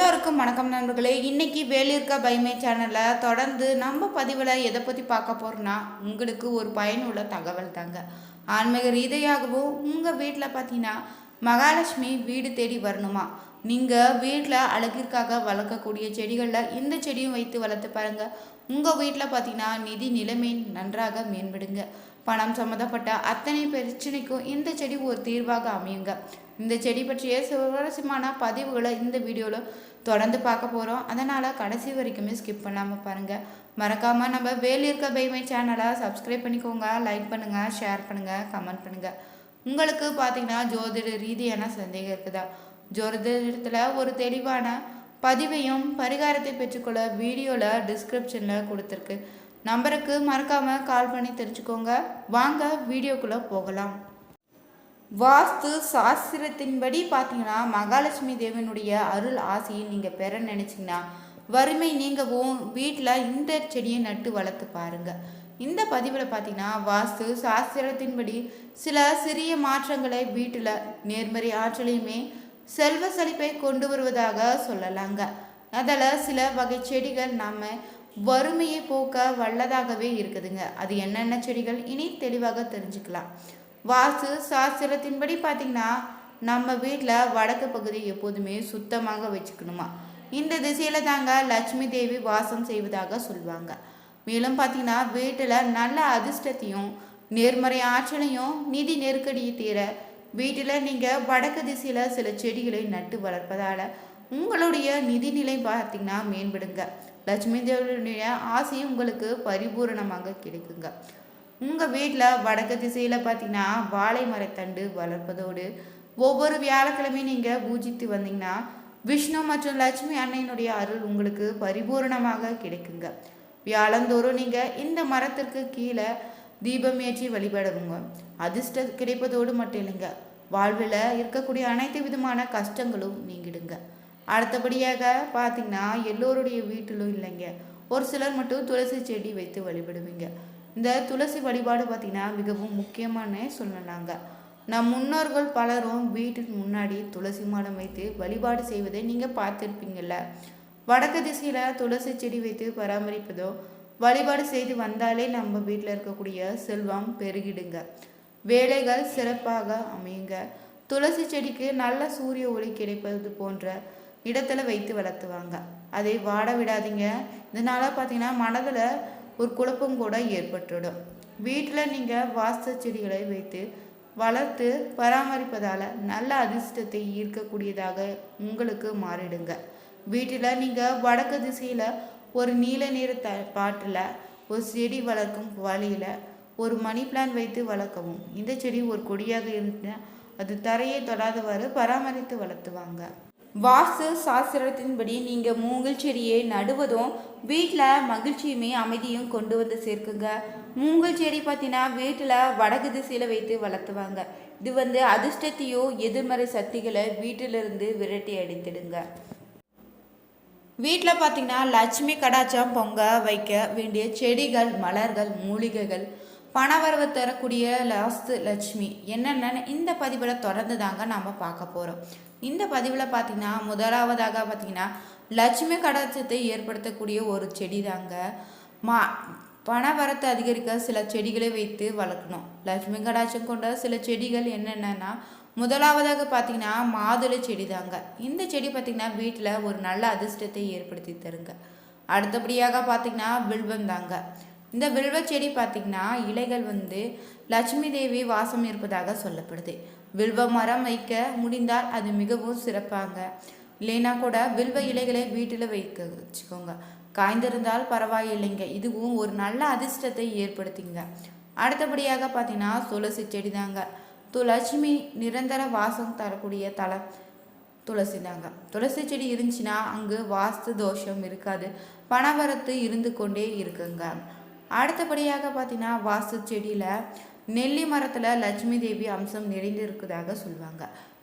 எல்லோருக்கும் வணக்கம் நண்பர்களே. இன்றைக்கி வேலியிருக்க பைமை சேனலில். தொடர்ந்து நம்ம பதிவில் எதை பற்றி பார்க்க போகிறோன்னா உங்களுக்கு ஒரு பயனுள்ள தகவல் தாங்க. ஆன்மீக ரீதியாகவும் உங்கள் வீட்டில் பார்த்தீங்கன்னா மகாலட்சுமி வீடு தேடி வரணுமா? நீங்கள் வீட்டில் அழகிற்காக வளர்க்கக்கூடிய செடிகளில் இந்த செடியும் வைத்து வளர்த்து பாருங்கள் உங்கள் வீட்டில் பார்த்தீங்கன்னா நிதி நிலைமை நன்றாக மேம்படுங்க. பணம் சம்மந்தப்பட்ட அத்தனை பிரச்சனைக்கும் இந்த செடி ஒரு தீர்வாக அமையுங்க. இந்த செடி பற்றிய சுவாரஸ்யமான பதிவுகளை இந்த வீடியோவில் தொடர்ந்து பார்க்க போகிறோம் அதனால் கடைசி வரைக்குமே ஸ்கிப் பண்ணாமல் பாருங்கள் மறக்காமல் நம்ம வேலியிருக்க பைமை சேனலை சப்ஸ்கிரைப் பண்ணிக்கோங்க லைக் பண்ணுங்கள் ஷேர் பண்ணுங்கள் கமெண்ட் பண்ணுங்கள் உங்களுக்கு பார்த்தீங்கன்னா ஜோதிட ரீதியான சந்தேகம் இருக்குதா? ஜோதிடத்தில் ஒரு தெளிவான பதிவையும் பரிகாரத்தை பெற்றுக்கொள்ள வீடியோவில் டிஸ்கிரிப்ஷனில் கொடுத்துருக்கு. நம்பருக்கு மறக்காமல் கால் பண்ணி தெரிஞ்சுக்கோங்க. வாங்க வீடியோக்குள்ளே போகலாம். வாஸ்து சாஸ்திரத்தின்படி பார்த்தீங்கன்னா மகாலட்சுமி தேவனுடைய அருள் ஆசையை நீங்கள் பெற நினச்சிங்கன்னா வறுமை நீங்கவும் வீட்டில் இந்த செடியை நட்டு வளர்த்து பாருங்கள் இந்த பதிவில் பார்த்தீங்கன்னா வாஸ்து சாஸ்திரத்தின்படி சில சிறிய மாற்றங்களை வீட்டில் நேர்மறை ஆற்றலையுமே செல்வ செழிப்பை கொண்டு வருவதாக சொல்லலாங்க. அதில் சில வகை செடிகள் நம்ம வறுமையை போக்க வல்லதாகவே இருக்குதுங்க. அது என்னென்ன செடிகள்? இனி தெளிவாக தெரிஞ்சுக்கலாம். வாஸ்து சாஸ்திரத்தின்படி பார்த்திங்கன்னா நம்ம வீட்டில் வடக்கு பகுதி எப்போதுமே சுத்தமாக வச்சுக்கணுமா? இந்த திசையில் தாங்க லட்சுமி தேவி வாசம் செய்வதாக சொல்லுவாங்க மேலும் பார்த்தீங்கன்னா வீட்டில் நல்ல அதிர்ஷ்டத்தையும் நேர்மறை ஆற்றலையும் நிதி நெருக்கடியை தீர வீட்டில் நீங்கள் வடக்கு திசையில் சில செடிகளை நட்டு வளர்ப்பதால் உங்களுடைய நிதிநிலை பார்த்தீங்கன்னா மேம்படுங்க. லட்சுமி தேவனுடைய ஆசை உங்களுக்கு பரிபூரணமாக கிடைக்குங்க. உங்கள் வீட்டில் வடக்கு திசையில் பார்த்தீங்கன்னா வாழை மரத்தண்டு வளர்ப்பதோடு ஒவ்வொரு வியாழக்கிழமையும் நீங்கள் பூஜித்து வந்தீங்கன்னா விஷ்ணு மற்றும் லட்சுமி அன்னையினுடைய அருள் உங்களுக்கு பரிபூரணமாக கிடைக்குங்க. வியாழந்தோறும் நீங்கள் இந்த மரத்திற்கு கீழே தீபம் ஏற்றி வழிபடுவோங்க. அதிர்ஷ்டம் கிடைப்பதோடு மட்டும் இல்லைங்க வாழ்வில் இருக்கக்கூடிய அனைத்து விதமான கஷ்டங்களும் நீங்கிடுங்க. அடுத்தபடியாக பார்த்தீங்கன்னா எல்லோருடைய வீட்டிலும் இல்லைங்க. ஒரு சிலர் மட்டும் துளசி செடி வைத்து வழிபடுவீங்க. இந்த துளசி வழிபாடு பார்த்திங்கன்னா மிகவும் முக்கியமான சொல்லலாங்க. நம் முன்னோர்கள் பலரும் வீட்டின் முன்னாடி துளசி மாடம் வைத்து வழிபாடு செய்வதை நீங்கள் பார்த்துருப்பீங்கள்ல வடக்கு திசையில் துளசி செடி வைத்து பராமரிப்பதோ வழிபாடு செய்து வந்தாலே நம்ம வீட்டில் இருக்கக்கூடிய செல்வம் பெருகிடுங்க. வேலைகள் சிறப்பாக அமையுங்க. துளசி செடிக்கு நல்ல சூரிய ஒளி கிடைப்பது போன்ற இடத்துல வைத்து வளர்த்துவாங்க. அதை வாட விடாதீங்க. இதனால் பார்த்தீங்கன்னா மனதில் ஒரு குழப்பம் கூட ஏற்பட்டுடும் வீட்டில் நீங்கள் வாஸ்து செடிகளை வைத்து வளர்த்து பராமரிப்பதால் நல்ல அதிர்ஷ்டத்தை ஈர்க்கக்கூடியதாக உங்களுக்கு மாறிடுங்க. வீட்டில் நீங்கள் வடக்கு திசையில் ஒரு நீல நிற த பாட்டில் ஒரு செடி வளர்க்கும் வழியில் ஒரு மணி பிளான் வைத்து வளர்க்கவும். இந்த செடி ஒரு கொடியாக இருந்தால் அது தரையை தொடாதவாறு பராமரித்து வளர்த்துவாங்க. வாஸ்து சாஸ்திரத்தின்படி நீங்கள் மூங்கில் செடியை நடுவதும் வீட்டில் மகிழ்ச்சியுமே அமைதியும் கொண்டு வந்து சேர்க்குங்க. மூங்கில் செடி பார்த்தீங்கன்னா வீட்டில் வடக்கு திசையில் வைத்து வளர்த்துவாங்க. இது வந்து அதிர்ஷ்டத்தையோ எதிர்மறை சக்திகளை வீட்டிலிருந்து விரட்டி அடித்திடுங்க. வீட்டில் பார்த்தீங்கன்னா லட்சுமி கடாச்சம் பொங்க வைக்க வேண்டிய செடிகள் மலர்கள் மூலிகைகள் பணவரவு தரக்கூடிய லாஸ்து லட்சுமி. என்னென்னு இந்த பதிவில் தொடர்ந்து தாங்க நாம் பார்க்க போகிறோம் இந்த பதிவில் பார்த்திங்கன்னா முதலாவதாக பார்த்திங்கன்னா லட்சுமி கடாச்சத்தை ஏற்படுத்தக்கூடிய ஒரு செடி தாங்க மா பணவரத்தை அதிகரிக்க சில செடிகளை வைத்து வளர்க்கணும். லட்சுமி கடாச்சம் கொண்ட சில செடிகள் என்னென்னா முதலாவதாக பார்த்தீங்கன்னா மாதுளை செடி தாங்க. இந்த செடி பார்த்திங்கன்னா வீட்டில் ஒரு நல்ல அதிர்ஷ்டத்தை ஏற்படுத்தி தருங்க. அடுத்தபடியாக பார்த்திங்கன்னா வில்வம் தாங்க. இந்த வில்வ செடி பார்த்திங்கன்னா இலைகள் வந்து லட்சுமி தேவி வாசம் இருப்பதாக சொல்லப்படுது. வில்வ மரம் வைக்க முடிந்தால் அது மிகவும் சிறப்பாங்க. இல்லைன்னா கூட வில்வ இலைகளை வீட்டில் வைக்க வச்சுக்கோங்க. காய்ந்திருந்தால் பரவாயில்லைங்க. இதுவும் ஒரு நல்ல அதிர்ஷ்டத்தை ஏற்படுத்திங்க. அடுத்தபடியாக பார்த்தீங்கன்னா துளசி செடி தாங்க. துளட்சுமி நிரந்தர வாசம் தரக்கூடிய தலம் துளசி தாங்க. துளசி செடி இருந்துச்சுன்னா அங்கு வாஸ்து தோஷம் இருக்காது. பணவரத்து இருந்து கொண்டே இருக்குங்க. அடுத்தபடியாக பார்த்தீங்கன்னா வாஸ்து செடியில் நெல்லி மரத்தில் லட்சுமி தேவி அம்சம் நிறைந்து இருக்குதாக சொல்லுவாங்க.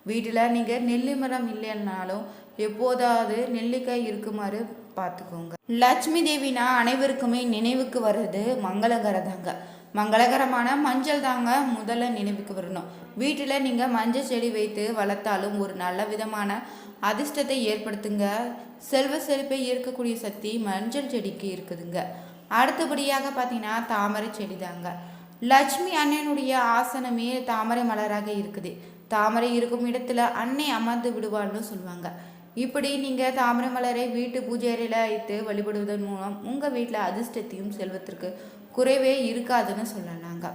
வீட்டில் நீங்கள் நெல்லி மரம் இல்லைன்னாலும் எப்போதாவது நெல்லிக்காய் இருக்குமாறு பார்த்துக்கோங்க லட்சுமி தேவினா அனைவருக்குமே நினைவுக்கு வர்றது மங்களகரதாங்க. மங்களகரமான மஞ்சள் தாங்க முதல்ல நினைவுக்கு வரணும். வீட்டில் நீங்கள் மஞ்சள் செடி வைத்து வளர்த்தாலும் ஒரு நல்ல விதமான அதிர்ஷ்டத்தை ஏற்படுத்துங்க. செல்வ செழிப்பை ஈர்க்கக்கூடிய சக்தி மஞ்சள் செடிக்கு இருக்குதுங்க. அடுத்தபடியாக பார்த்தீங்கன்னா தாமரை செடி தாங்க லட்சுமி அண்ணனுடைய ஆசனமே தாமரை மலராக இருக்குது. தாமரை இருக்கும் இடத்துல அன்னை அமர்ந்து விடுவாள்னு சொல்லுவாங்க. இப்படி நீங்கள் தாமரை மலரை வீட்டு பூஜை அறையில் வைத்து வழிபடுவதன் மூலம் உங்கள் வீட்டில் அதிர்ஷ்டத்தையும் செல்வத்திற்கு குறைவே இருக்காதுன்னு சொல்லலாங்க.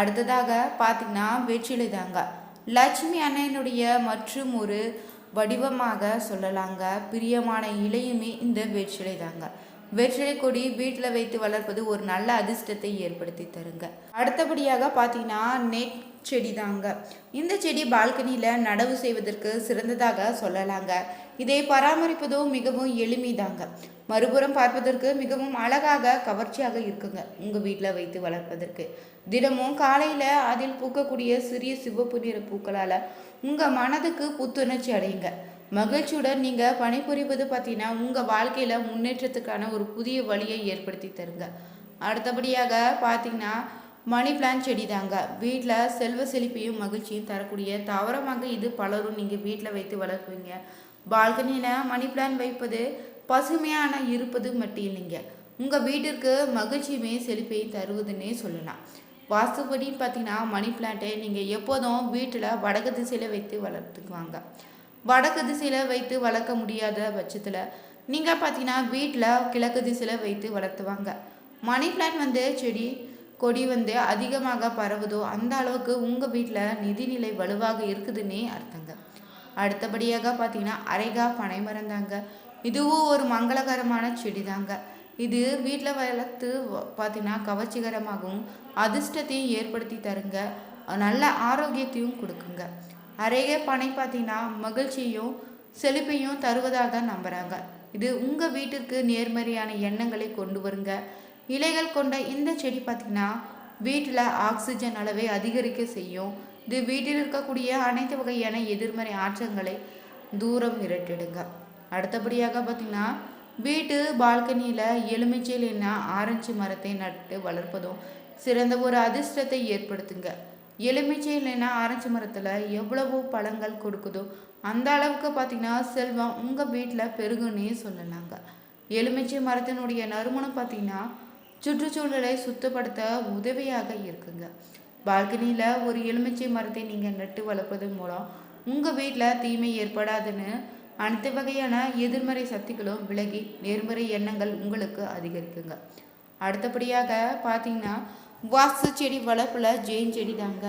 அடுத்ததாக பார்த்தீங்கன்னா வெற்றிலை தாங்க லட்சுமி அண்ணனுடைய மற்றும் ஒரு வடிவமாக சொல்லலாங்க. பிரியமான இலையுமே இந்த வெற்றிலை தாங்க வெற்றிலை கொடி வீட்டில் வைத்து வளர்ப்பது ஒரு நல்ல அதிர்ஷ்டத்தை ஏற்படுத்தி தருங்க. அடுத்தபடியாக பார்த்தீங்கன்னா நெட் செடி தாங்க இந்த செடி பால்கனியில் நடவு செய்வதற்கு சிறந்ததாக சொல்லலாங்க. இதை பராமரிப்பதும் மிகவும் எளிமைதாங்க. மறுபுறம் பார்ப்பதற்கு மிகவும் அழகாக கவர்ச்சியாக இருக்குங்க. உங்கள் வீட்டில் வைத்து வளர்ப்பதற்கு. தினமும் காலையில் அதில் பூக்கக்கூடிய சிறிய சிவப்பு நிற பூக்களால் உங்கள் மனதுக்கு புத்துணர்ச்சி அடையுங்க. மகிழ்ச்சியுடன் நீங்கள் பணிபுரிவது பார்த்தீங்கன்னா உங்கள் வாழ்க்கையில் முன்னேற்றத்துக்கான ஒரு புதிய வழியை ஏற்படுத்தி தருங்க. அடுத்தபடியாக பார்த்தீங்கன்னா மணி பிளான்ட் செடி தாங்க வீட்டில் செல்வ செழிப்பையும் மகிழ்ச்சியும் தரக்கூடிய தவறமாக இது பலரும் நீங்கள் வீட்டில் வைத்து வளர்க்குவீங்க பால்கனியில் மணி பிளான் வைப்பது பசுமையான இருப்பது மட்டும் இல்லைங்க. உங்கள் வீட்டிற்கு மகிழ்ச்சியுமே செழிப்பையும் தருவதுன்னே சொல்லலாம். வாஸ்துபடின்னு பார்த்தீங்கன்னா மணி பிளான்ட்டை நீங்கள் எப்போதும் வீட்டில் வடக்கு திசையில் வைத்து வளர்த்துக்குவாங்க. வடக்கு திசையில் வைத்து வளர்க்க முடியாத பட்சத்தில் நீங்கள் பார்த்தீங்கன்னா வீட்டில் கிழக்கு திசையில் வைத்து வளர்த்துவாங்க. மணி பிளான்ட் வந்து செடி கொடி வந்து அதிகமாக பரவுதோ அந்த அளவுக்கு உங்கள் வீட்டில் நிதிநிலை வலுவாக இருக்குதுன்னே அர்த்தங்க. அடுத்தபடியாக பார்த்தீங்கன்னா அரைகா பனை தாங்க இதுவும் ஒரு மங்களகரமான செடி தாங்க இது வீட்டில் வளர்த்து பார்த்தீங்கன்னா கவர்ச்சிகரமாகவும் அதிர்ஷ்டத்தையும் ஏற்படுத்தி தருங்க. நல்ல ஆரோக்கியத்தையும் கொடுக்குங்க. அரைகே பனை பார்த்தீங்கன்னா மகிழ்ச்சியும் செழிப்பையும் தருவதாக நம்புகிறாங்க இது உங்கள் வீட்டிற்கு நேர்மறையான எண்ணங்களை கொண்டு வருங்க. இலைகள் கொண்ட இந்த செடி பார்த்திங்கன்னா வீட்டில் ஆக்சிஜன் அளவை அதிகரிக்க செய்யும். இது வீட்டில் இருக்கக்கூடிய அனைத்து வகையான எதிர்மறை ஆற்றங்களை தூரம் விரட்டிடுங்க. அடுத்தபடியாக பார்த்திங்கன்னா வீட்டு பால்கனியில் எலுமிச்சையில் என்ன ஆரஞ்சு மரத்தை நட்டு வளர்ப்பதும் சிறந்த ஒரு அதிர்ஷ்டத்தை ஏற்படுத்துங்க. எலுமிச்சை இல்லைன்னா ஆரஞ்சு மரத்தில் எவ்வளவோ பழங்கள் கொடுக்குதோ அந்த அளவுக்கு பார்த்திங்கன்னா செல்வம் உங்கள் வீட்டில் பெருகுன்னே சொல்லலாங்க. எலுமிச்சை மரத்தினுடைய நறுமணம் பார்த்திங்கன்னா சுற்றுச்சூழலை சுத்தப்படுத்த உதவியாக இருக்குங்க. பால்கனியில் ஒரு எலுமிச்சை மரத்தை நீங்கள் நட்டு வளர்ப்பதன் மூலம் உங்கள் வீட்டில் தீமை ஏற்படாதுன்னு அனைத்து வகையான எதிர்மறை சக்திகளும் விலகி நேர்மறை எண்ணங்கள் உங்களுக்கு அதிகரிக்குங்க. அடுத்தபடியாக பார்த்தீங்கன்னா வாசு செடி வளர்ப்பில் ஜெயின் செடி தாங்க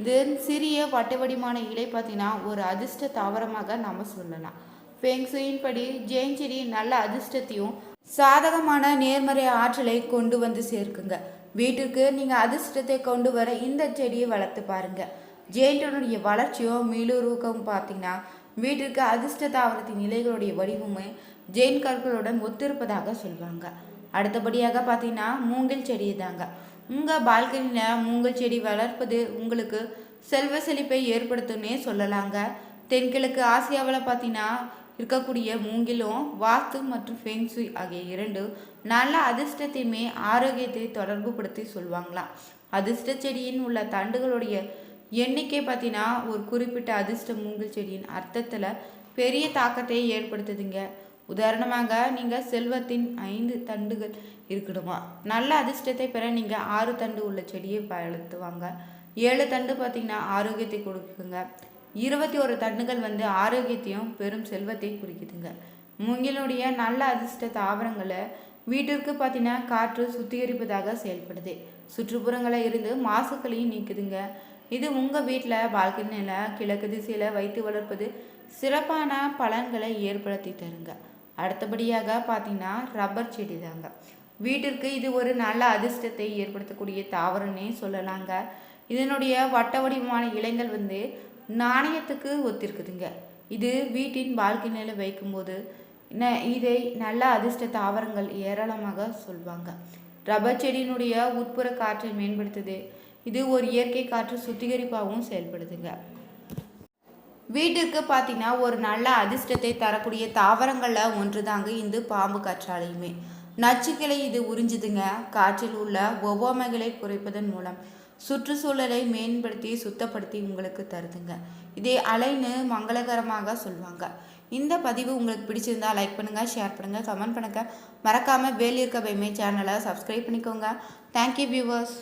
இது சிறிய வட்டவடிமான இலை பார்த்தீங்கன்னா ஒரு அதிர்ஷ்ட தாவரமாக நம்ம சொல்லலாம். ஃபேங்ஸுயின் படி ஜெயின் செடி நல்ல அதிர்ஷ்டத்தையும் சாதகமான நேர்மறை ஆற்றலை கொண்டு வந்து சேர்க்குங்க. வீட்டுக்கு நீங்கள் அதிர்ஷ்டத்தை கொண்டு வர இந்த செடியை வளர்த்து பாருங்கள் ஜெயின்டனுடைய வளர்ச்சியும் மீளுருவக்கம் பார்த்தீங்கன்னா வீட்டிற்கு அதிர்ஷ்ட தாவரத்தின் இலைகளுடைய வடிவமே ஜெயின் கற்களுடன் ஒத்திருப்பதாக சொல்லுவாங்க அடுத்தபடியாக பார்த்தீங்கன்னா மூங்கில் செடி தாங்க. உங்கள் பால்கனியில் மூங்கில் செடி வளர்ப்பது உங்களுக்கு செல்வ செழிப்பை ஏற்படுத்தும்னே சொல்லலாங்க. தென்கிழக்கு ஆசியாவில் பார்த்தீங்கன்னா இருக்கக்கூடிய மூங்கிலும் வாஸ்து மற்றும் ஃபெங்ஸு ஆகிய இரண்டு நல்ல அதிர்ஷ்டத்தையுமே ஆரோக்கியத்தை தொடர்பு படுத்தி சொல்லுவாங்களாம் அதிர்ஷ்ட செடியின் உள்ள தண்டுகளுடைய எண்ணிக்கை பார்த்தீங்கன்னா ஒரு குறிப்பிட்ட அதிர்ஷ்ட மூங்கில் செடியின் அர்த்தத்தில் பெரிய தாக்கத்தை ஏற்படுத்துதுங்க. உதாரணமாக நீங்கள் செல்வத்தின் ஐந்து தண்டுகள் இருக்கணுமா? நல்ல அதிர்ஷ்டத்தை பெற நீங்கள் ஆறு தண்டு உள்ள செடியை வளர்த்துவாங்க ஏழு தண்டு பார்த்திங்கன்னா ஆரோக்கியத்தை கொடுக்குங்க. இருபத்தி ஒரு தண்டுகள் வந்து ஆரோக்கியத்தையும் பெரும் செல்வத்தை குறிக்குதுங்க. மூங்கிலுடைய நல்ல அதிர்ஷ்ட தாவரங்களை வீட்டிற்கு பார்த்தீங்கன்னா காற்று சுத்திகரிப்பதாக செயல்படுது. சுற்றுப்புறங்களை இருந்து மாசுக்களையும் நீக்குதுங்க. இது உங்கள் வீட்டில் பால்கனியில் கிழக்கு திசையில் வைத்து வளர்ப்பது சிறப்பான பலன்களை ஏற்படுத்தி தருங்க. அடுத்தபடியாக பார்த்தீங்கன்னா ரப்பர் செடி தாங்க வீட்டிற்கு இது ஒரு நல்ல அதிர்ஷ்டத்தை ஏற்படுத்தக்கூடிய தாவரம்னே சொல்லலாங்க. இதனுடைய வட்ட வடிவமான இலைகள் வந்து நாணயத்துக்கு ஒத்திருக்குதுங்க. இது வீட்டின் பால்கனியில் வைக்கும்போது இதை நல்ல அதிர்ஷ்ட தாவரங்கள் ஏராளமாக சொல்வாங்க. ரப்பர் செடியினுடைய உட்புற காற்றை மேம்படுத்துது. இது ஒரு இயற்கை காற்று சுத்திகரிப்பாகவும் செயல்படுதுங்க. வீட்டுக்கு பார்த்தீங்கன்னா ஒரு நல்ல அதிர்ஷ்டத்தை தரக்கூடிய தாவரங்களில் ஒன்று தாங்க இந்த பாம்பு காற்றாலையுமே. நச்சுக்களை இது உறிஞ்சுதுங்க. காற்றில் உள்ள ஒவ்வாமைகளை குறைப்பதன் மூலம். சுற்றுச்சூழலை மேம்படுத்தி சுத்தப்படுத்தி உங்களுக்கு தருதுங்க. இதே அலைன்னு மங்களகரமாக சொல்லுவாங்க. இந்த பதிவு உங்களுக்கு பிடிச்சிருந்தா லைக் பண்ணுங்கள் ஷேர் பண்ணுங்கள் கமெண்ட் பண்ணுங்கள் மறக்காமல் வேலியிருக்க பைமே சேனலை சப்ஸ்கிரைப் பண்ணிக்கோங்க. Thank you viewers